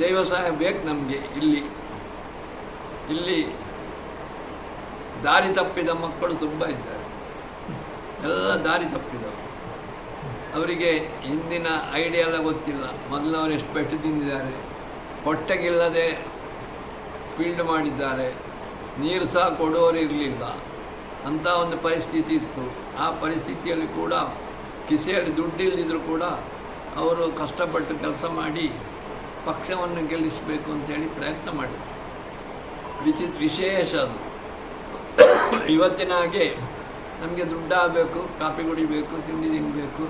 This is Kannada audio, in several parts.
ದೈವ ಸಹಾಯ ಬೇಕು ನಮಗೆ ಇಲ್ಲಿ ಇಲ್ಲಿ ದಾರಿ ತಪ್ಪಿದ ಮಕ್ಕಳು ತುಂಬ ಇದ್ದಾರೆ. ಎಲ್ಲ ದಾರಿ ತಪ್ಪಿದವರು. ಅವರಿಗೆ ಹಿಂದಿನ ಐಡಿಯಾ ಎಲ್ಲ ಗೊತ್ತಿಲ್ಲ. ಅವರು ಎಷ್ಟು ಪೆಟ್ಟು ತಿಂದಿದ್ದಾರೆ, ಹೊಟ್ಟೆಗಿಲ್ಲದೆ ಫೀಲ್ಡ್ ಮಾಡಿದ್ದಾರೆ, ನೀರು ಸಹ ಕೊಡೋರು ಇರಲಿಲ್ಲ. ಅಂಥ ಒಂದು ಪರಿಸ್ಥಿತಿ ಇತ್ತು. ಆ ಪರಿಸ್ಥಿತಿಯಲ್ಲಿ ಕೂಡ ಕಿಸೆಯಲ್ಲಿ ದುಡ್ಡಿಲ್ಲದಿದ್ದರೂ ಕೂಡ ಅವರು ಕಷ್ಟಪಟ್ಟು ಕೆಲಸ ಮಾಡಿ ಪಕ್ಷವನ್ನು ಗೆಲ್ಲಿಸಬೇಕು ಅಂತೇಳಿ ಪ್ರಯತ್ನ ಮಾಡಿದರು. ವಿಚಿತ್ ವಿಶೇಷ ಅದು. ಇವತ್ತಿನ ಹಾಗೆ ನಮಗೆ ದುಡ್ಡಾಗಬೇಕು ಕಾಫಿ ಕುಡಿಬೇಕು, ತಿಂಡಿ ತಿನ್ನಬೇಕು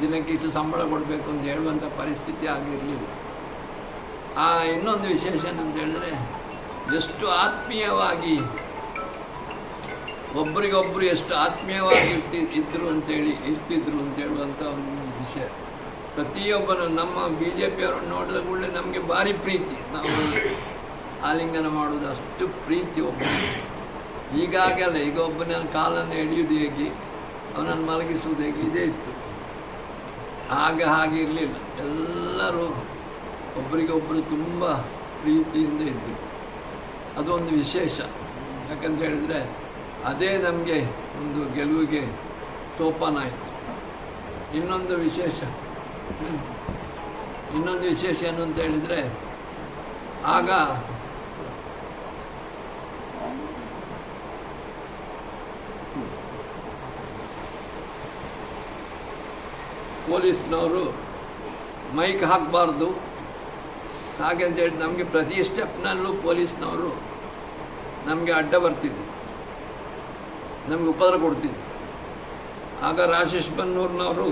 ದಿನಕ್ಕೆ ಇಷ್ಟು ಸಂಬಳ ಕೊಡಬೇಕು ಅಂತ ಹೇಳುವಂಥ ಪರಿಸ್ಥಿತಿ ಆಗಿರಲಿಲ್ಲ. ಆ ಇನ್ನೊಂದು ವಿಶೇಷ ಏನಂತ ಹೇಳಿದ್ರೆ, ಎಷ್ಟು ಆತ್ಮೀಯವಾಗಿ ಒಬ್ಬರಿಗೊಬ್ಬರು ಎಷ್ಟು ಆತ್ಮೀಯವಾಗಿ ಇರ್ತಿ ಇದ್ರು ಅಂತೇಳಿ ಇರ್ತಿದ್ರು ಅಂತ ಹೇಳುವಂಥ ಒಂದು ವಿಷಯ. ಪ್ರತಿಯೊಬ್ಬನು ನಮ್ಮ ಬಿ ಜೆ ಪಿಯವರನ್ನು ನೋಡಿದ ಕೂಡಲೇ ನಮಗೆ ಭಾರಿ ಪ್ರೀತಿ. ನಾವು ಆಲಿಂಗನ ಮಾಡುವುದು ಅಷ್ಟು ಪ್ರೀತಿ ಒಬ್ಬರು ಈಗಾಗಲ್ಲ ಈಗ ಒಬ್ಬನ ಕಾಲನ್ನು ಹಿಡಿಯುವುದು ಹೇಗೆ, ಅವನನ್ನು ಮಲಗಿಸುವುದು ಹೇಗೆ, ಇದೇ ಇತ್ತು. ಆಗ ಹಾಗೆ ಇರಲಿಲ್ಲ. ಎಲ್ಲರೂ ಒಬ್ಬರಿಗೊಬ್ಬರು ತುಂಬ ಪ್ರೀತಿಯಿಂದ ಇದ್ದರು. ಅದೊಂದು ವಿಶೇಷ. ಯಾಕಂತ ಹೇಳಿದರೆ ಅದೇ ನಮಗೆ ಒಂದು ಗೆಲುವಿಗೆ ಸೋಪಾನ ಆಯಿತು. ಇನ್ನೊಂದು ವಿಶೇಷ. ಇನ್ನೊಂದು ವಿಶೇಷ ಏನು ಅಂತ ಹೇಳಿದರೆ, ಆಗ ಪೊಲೀಸ್ನವರು ಮೈಕ್ ಹಾಕಬಾರ್ದು. ಹಾಗೆ ಅಂತ ಹೇಳಿ ನಮಗೆ ಪ್ರತಿ ಸ್ಟೆಪ್ನಲ್ಲೂ ಪೊಲೀಸ್ನವರು ನಮಗೆ ಅಡ್ಡ ಬರ್ತಿದ್ರು. ನಮಗೆ ಉಪದ್ರ ಕೊಡ್ತಿದ್ರು. ಆಗ ರಾಜೇಶ್ ಬನ್ನೂರ್ನವರು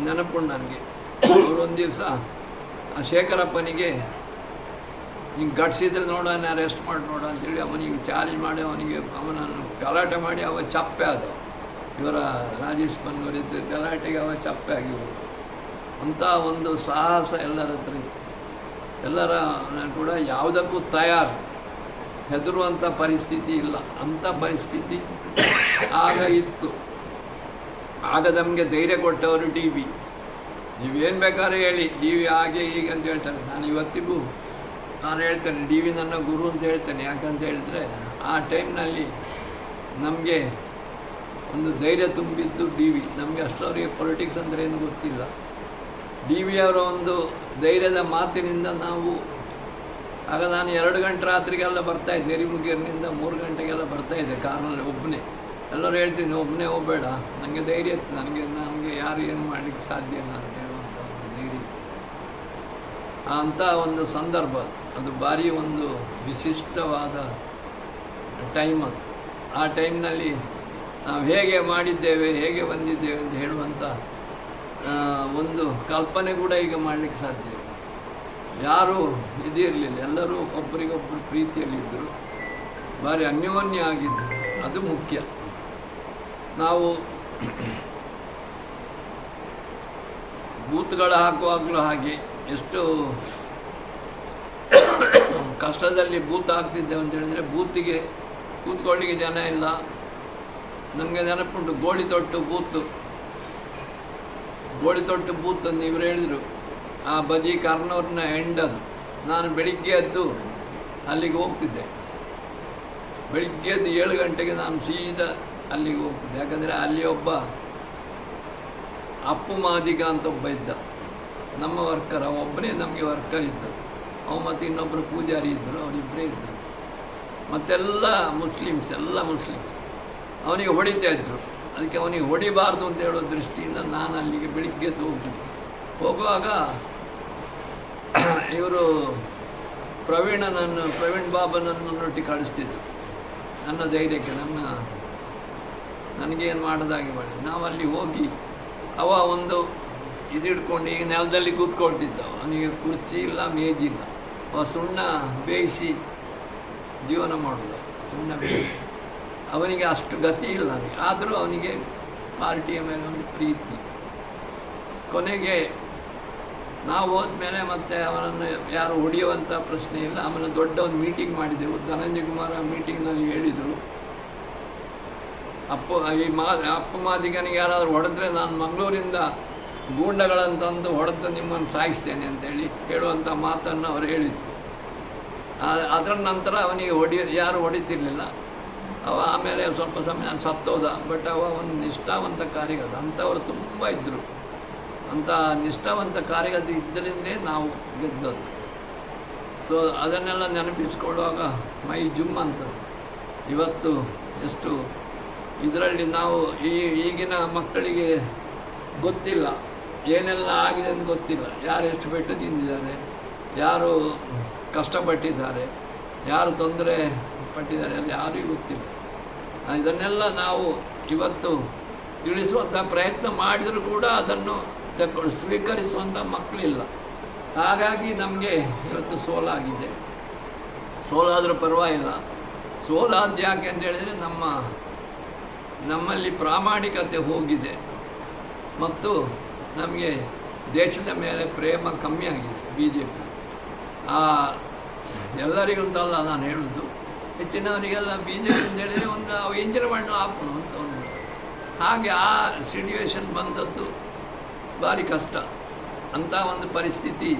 ನೆನಪುಂಡು ನನಗೆ ಅವರೊಂದು ದಿವಸ ಆ ಶೇಖರಪ್ಪನಿಗೆ, ಹಿಂಗೆ ಗಟ್ಸಿದ್ರೆ ನೋಡೋಣ ಅರೆಸ್ಟ್ ಮಾಡಿ ನೋಡ ಅಂತೇಳಿ ಅವನಿಗೆ ಚಾಲೆಂಜ್ ಮಾಡಿ, ಅವನಿಗೆ ಅವನನ್ನು ಗಲಾಟೆ ಮಾಡಿ, ಅವ ಚಪ್ಪೆ ಅದು ಇವರ ರಾಜೇಶ್ ಬನ್ನೂರಿದ್ದು ಗಲಾಟೆಗೆ ಅವ ಚಪ್ಪೆ ಆಗಿವರು ಅಂಥ ಒಂದು ಸಾಹಸ ಎಲ್ಲರ ಹತ್ರ ಎಲ್ಲರ ಕೂಡ ಯಾವುದಕ್ಕೂ ತಯಾರು. ಹೆದರುವಂಥ ಪರಿಸ್ಥಿತಿ ಇಲ್ಲ. ಅಂಥ ಪರಿಸ್ಥಿತಿ ಆಗ ಇತ್ತು. ಆಗ ನಮಗೆ ಧೈರ್ಯ ಕೊಟ್ಟವರು ಟಿ ವಿ. ನೀವೇನು ಬೇಕಾದ್ರೆ ಹೇಳಿ, ಟಿ ವಿ ಹಾಗೆ ಹೀಗೆ ಅಂತ ಹೇಳ್ತಾರೆ. ನಾನು ಇವತ್ತಿಗೂ ನಾನು ಹೇಳ್ತೇನೆ ಡಿ ವಿ ನನ್ನ ಗುರು ಅಂತ ಹೇಳ್ತೇನೆ. ಯಾಕಂತ ಹೇಳಿದ್ರೆ, ಆ ಟೈಮ್ನಲ್ಲಿ ನಮಗೆ ಒಂದು ಧೈರ್ಯ ತುಂಬಿದ್ದು ಡಿ ವಿ. ನಮಗೆ ಅಷ್ಟವರಿಗೆ ಪೊಲಿಟಿಕ್ಸ್ ಅಂದರೆ ಏನು ಗೊತ್ತಿಲ್ಲ. ಡಿ ವಿ ಅವರ ಒಂದು ಧೈರ್ಯದ ಮಾತಿನಿಂದ ನಾವು, ಆಗ ನಾನು ಎರಡು ಗಂಟೆ ರಾತ್ರಿಗೆಲ್ಲ ಬರ್ತಾ ಇದ್ದೆ ನೆರಿಮುಗಿಯರ್ನಿಂದ ಮೂರು ಗಂಟೆಗೆಲ್ಲ ಬರ್ತಾಯಿದ್ದೆ ಕಾರ್ನಲ್ಲಿ ಒಬ್ಬನೇ. ಎಲ್ಲರೂ ಹೇಳ್ತೀನಿ ಒಬ್ಬನೇ ಹೋಗಬೇಡ. ನನಗೆ ಧೈರ್ಯ ಇತ್ತು. ನನಗೆ ನನಗೆ ಯಾರು ಏನು ಮಾಡಲಿಕ್ಕೆ ಸಾಧ್ಯ ಇಲ್ಲ ಅಂತ ಹೇಳುವಂಥ ಒಂದು ಧೈರ್ಯ. ಅಂಥ ಒಂದು ಸಂದರ್ಭ. ಅದು ಭಾರಿ ಒಂದು ವಿಶಿಷ್ಟವಾದ ಟೈಮ್ ಅದು. ಆ ಟೈಮ್ನಲ್ಲಿ ನಾವು ಹೇಗೆ ಮಾಡಿದ್ದೇವೆ, ಹೇಗೆ ಬಂದಿದ್ದೇವೆ ಅಂತ ಹೇಳುವಂಥ ಒಂದು ಕಲ್ಪನೆ ಕೂಡ ಈಗ ಮಾಡಲಿಕ್ಕೆ ಸಾಧ್ಯ ಇಲ್ಲ. ಯಾರೂ ಇದಿರಲಿಲ್ಲ. ಎಲ್ಲರೂ ಒಬ್ಬರಿಗೊಬ್ಬರು ಪ್ರೀತಿಯಲ್ಲಿದ್ದರು ಭಾರಿ ಅನ್ಯೋನ್ಯ ಆಗಿದ್ದರು ಅದು ಮುಖ್ಯ. ನಾವು ಬೂತ್ಗಳು ಹಾಕುವಾಗಲೂ ಹಾಗೆ ಎಷ್ಟು ಕಷ್ಟದಲ್ಲಿ ಬೂತ್ ಹಾಕ್ತಿದ್ದೇವೆ ಅಂತ ಹೇಳಿದರೆ ಬೂತಿಗೆ ಕೂತ್ಕೊಳ್ಳಿಕ್ಕೆ ಜನ ಇಲ್ಲ. ನಮಗೆ ನೆನಪುಂಟು ಗೋಳಿ ತೊಟ್ಟು ಬೂತು ಗೋಳಿ ತೊಟ್ಟು ಬೂತ್ ಅಂತ ಇವರು ಹೇಳಿದರು. ಆ ಬದಿ ಕರ್ನೂರಿನ ಎಂಡ್ ಅದು ನಾನು ಬೆಳಿಗ್ಗೆ ಎದ್ದು ಅಲ್ಲಿಗೆ ಹೋಗ್ತಿದ್ದೆ. ಬೆಳಿಗ್ಗೆ ಎದ್ದು ಏಳು ಗಂಟೆಗೆ ನಾನು ಸೀದಾ ಅಲ್ಲಿಗೆ ಹೋಗ್ತಿದ್ದೆ ಯಾಕಂದರೆ ಅಲ್ಲಿ ಒಬ್ಬ ಅಪ್ಪು ಮಾದಿಗ ಅಂತ ಒಬ್ಬ ಇದ್ದ. ನಮ್ಮ ವರ್ಕರ್ ಒಬ್ಬನೇ ನಮಗೆ ವರ್ಕರ್ ಇದ್ದ. ಅವ ಮತ್ತು ಇನ್ನೊಬ್ಬರು ಪೂಜಾರಿ ಇದ್ದರು ಅವರಿಬ್ಬರೇ ಇದ್ದರು. ಮತ್ತೆಲ್ಲ ಮುಸ್ಲಿಮ್ಸ್, ಎಲ್ಲ ಮುಸ್ಲಿಮ್ಸ್. ಅವನಿಗೆ ಹೊಡಿತಾ ಇದ್ದರು ಅದಕ್ಕೆ ಅವನಿಗೆ ಹೊಡಿಬಾರ್ದು ಅಂತ ಹೇಳೋ ದೃಷ್ಟಿಯಿಂದ ನಾನು ಅಲ್ಲಿಗೆ ಬೆಳಿಗ್ಗೆ ಹೋಗ್ತಿದ್ದೆ ಹೋಗುವಾಗ ಇವರು ಪ್ರವೀಣನನ್ನು ಪ್ರವೀಣ್ ಬಾಬನನ್ನು ನೋಟಿ ಕಳಿಸ್ತಿದ್ರು ನನ್ನ ಧೈರ್ಯಕ್ಕೆ ನನ್ನ ನನಗೇನು ಮಾಡೋದಾಗಿ ಮಾಡಿ ನಾವು ಅಲ್ಲಿ ಹೋಗಿ ಅವ ಒಂದು ಇದಿಡ್ಕೊಂಡು ಈಗ ನೆಲದಲ್ಲಿ ಕೂತ್ಕೊಳ್ತಿದ್ದ ಅವನಿಗೆ ಕುರ್ಚಿ ಇಲ್ಲ ಮೇಜಿಲ್ಲ ಅವ ಸುಣ್ಣ ಬೇಯಿಸಿ ಜೀವನ ಮಾಡೋದು. ಸುಣ್ಣ ಬೇಯಿಸಿ. ಅವನಿಗೆ ಅಷ್ಟು ಗತಿ ಇಲ್ಲ ಆದರೂ ಅವನಿಗೆ ಪಾರ್ಟಿಯ ಮೇಲೆ ಒಂದು ಪ್ರೀತಿ. ಕೊನೆಗೆ ನಾವು ಹೋದ್ಮೇಲೆ ಮತ್ತೆ ಅವನನ್ನು ಯಾರು ಹೊಡೆಯುವಂಥ ಪ್ರಶ್ನೆ ಇಲ್ಲ. ಅವನ ದೊಡ್ಡ ಒಂದು ಮೀಟಿಂಗ್ ಮಾಡಿದೆವು. ಧನಂಜಯ ಕುಮಾರ ಮೀಟಿಂಗ್ನಲ್ಲಿ ಹೇಳಿದರು. ಅಪ್ಪ, ಈ ಮಾ ಅಪ್ಪ ಮಾದಿಗನಿಗೆ ಯಾರಾದರೂ ಹೊಡೆದ್ರೆ ನಾನು ಮಂಗಳೂರಿಂದ ಗೂಂಡಗಳನ್ನು ತಂದು ಹೊಡೆದು ನಿಮ್ಮನ್ನು ಸಾಯಿಸ್ತೇನೆ ಅಂತೇಳಿ ಹೇಳುವಂಥ ಮಾತನ್ನು ಅವರು ಹೇಳಿದರು. ಅದರ ನಂತರ ಅವನಿಗೆ ಹೊಡಿ, ಯಾರು ಹೊಡಿತಿರ್ಲಿಲ್ಲ. ಅವ ಆಮೇಲೆ ಸ್ವಲ್ಪ ಸಮಯ ಸತ್ತೋದ. ಬಟ್ ಅವ ಒಂದು ನಿಷ್ಠಾವಂತ ಕಾರ್ಯಗತ ಅಂಥವ್ರು ತುಂಬ ಇದ್ದರು ಅಂಥ ನಿಷ್ಠಾವಂತ ಕಾರ್ಯಗತ ಇದ್ದರಿಂದಲೇ ನಾವು ಗೆದ್ದದ್ದು. ಸೊ ಅದನ್ನೆಲ್ಲ ನೆನಪಿಸ್ಕೊಳ್ಳುವಾಗ ಮೈ ಜುಮ್ ಅಂತ ಇವತ್ತು ಎಷ್ಟು ಇದರಲ್ಲಿ ನಾವು ಈ ಈಗಿನ ಮಕ್ಕಳಿಗೆ ಗೊತ್ತಿಲ್ಲ. ಏನೆಲ್ಲ ಆಗಿದೆ ಅಂತ ಗೊತ್ತಿಲ್ಲ. ಯಾರು ಎಷ್ಟು ಪೆಟ್ಟು ತಿಂದಿದ್ದಾರೆ, ಯಾರು ಕಷ್ಟಪಟ್ಟಿದ್ದಾರೆ, ಯಾರು ತೊಂದರೆ ಪಟ್ಟಿದ್ದಾರೆ ಅಲ್ಲಿ ಯಾರಿಗೂ ಗೊತ್ತಿಲ್ಲ. ಇದನ್ನೆಲ್ಲ ನಾವು ಇವತ್ತು ತಿಳಿಸುವಂಥ ಪ್ರಯತ್ನ ಮಾಡಿದರೂ ಕೂಡ ಅದನ್ನು ತಕ್ಕೊಂಡು ಸ್ವೀಕರಿಸುವಂಥ ಮಕ್ಕಳಿಲ್ಲ. ಹಾಗಾಗಿ ನಮಗೆ ಇವತ್ತು ಸೋಲಾಗಿದೆ. ಸೋಲಾದರೂ ಪರವಾಗಿಲ್ಲ. ಸೋಲಾದ್ಯಾಕೆ ಅಂತ ಹೇಳಿದರೆ ನಮ್ಮ ನಮ್ಮಲ್ಲಿ ಪ್ರಾಮಾಣಿಕತೆ ಹೋಗಿದೆ. ಮತ್ತು ನಮಗೆ ದೇಶದ ಮೇಲೆ ಪ್ರೇಮ ಕಮ್ಮಿ ಆಗಿದೆ ಬಿ ಜೆ ಪಿ ಎಲ್ಲರಿಗಂತಲ್ಲ ನಾನು ಹೇಳೋದು, ಹೆಚ್ಚಿನವರಿಗೆಲ್ಲ ಬಿ ಜೆ ಪಿ ಅಂತ ಹೇಳಿದರೆ ಒಂದು ಎಂಜಿನ ಮಾಡಲು ಹಾಕೋಣ ಅಂತ ಒಂದು. ಹಾಗೆ ಆ ಸಿಟ್ಯುವೇಶನ್ ಬಂದದ್ದು ಭಾರಿ ಕಷ್ಟ. ಅಂಥ ಒಂದು ಪರಿಸ್ಥಿತಿ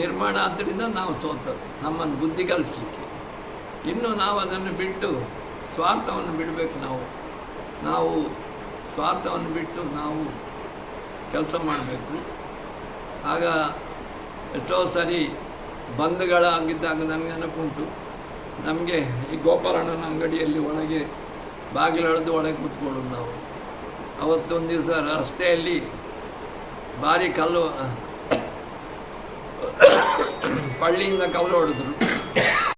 ನಿರ್ಮಾಣ ಆದ್ದರಿಂದ ನಾವು ಸೋತದ್ದು, ನಮ್ಮನ್ನು ಬುದ್ಧಿ ಕಲಿಸ್ಲಿಕ್ಕೆ. ಇನ್ನು ನಾವು ಅದನ್ನು ಬಿಟ್ಟು ಸ್ವಾರ್ಥವನ್ನು ಬಿಡಬೇಕು ನಾವು. ನಾವು ಸ್ವಾರ್ಥವನ್ನು ಬಿಟ್ಟು ನಾವು ಕೆಲಸ ಮಾಡಬೇಕು. ಆಗ ಎಷ್ಟೋ ಸರಿ ಬಂಧುಗಳಾಗಿದ್ದಾಗ ನನಗೆ ನೆನಪುಂಟು ನಮಗೆ ಈ ಗೋಪಾಲಣ್ಣನ ಅಂಗಡಿಯಲ್ಲಿ ಒಳಗೆ ಬಾಗಿಲೆಳೆದು ಒಳಗೆ ಕೂತ್ಕೊಳ್ಳೋದು ನಾವು. ಅವತ್ತೊಂದು ದಿವಸ ರಸ್ತೆಯಲ್ಲಿ ಭಾರಿ ಕಲ್ಲು ಪಳ್ಳಿಯಿಂದ ಕಲ್ಲು ಹೊಡೆದ್ರು.